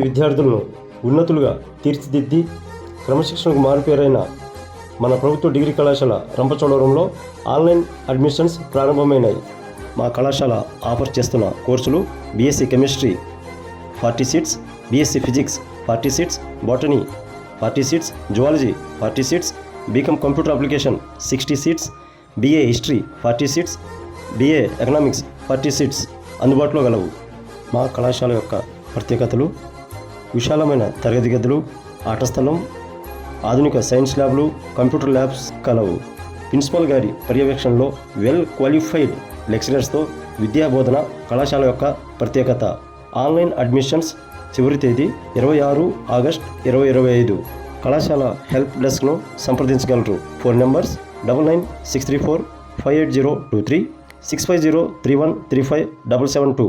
విద్యార్థులను ఉన్నతులుగా తీర్చిదిద్ది క్రమశిక్షణకు మారుపేరైన మన ప్రభుత్వ డిగ్రీ కళాశాల రంపచోడవరంలో ఆన్లైన్ అడ్మిషన్స్ ప్రారంభమైనాయి. మా కళాశాల ఆఫర్ చేస్తున్న కోర్సులు BSc chemistry forty seats BSc physics forty seats botany forty seats zoology forty seats BCom computer application sixty seats BA history forty seats BA economics forty seats అందుబాటులో గలవు. మా కళాశాల యొక్క ప్రత్యేకతలు విశాలమైన తరగతి గదులు ఆట స్థలం ఆధునిక సైన్స్ ల్యాబ్లు కంప్యూటర్ ల్యాబ్స్ కలవు. ప్రిన్సిపల్ గారి పర్యవేక్షణలో వెల్ క్వాలిఫైడ్ లెక్చరర్స్తో విద్యా బోధన కళాశాల యొక్క ప్రత్యేకత. ఆన్లైన్ అడ్మిషన్స్ చివరి తేదీ ఇరవై ఆరు ఆగస్ట్ ఇరవై ఇరవై ఐదు. కళాశాల హెల్ప్ డెస్క్ను సంప్రదించగలరు. Phone numbers double nine six three four five eight zero two three six five zero three one three five double seven two.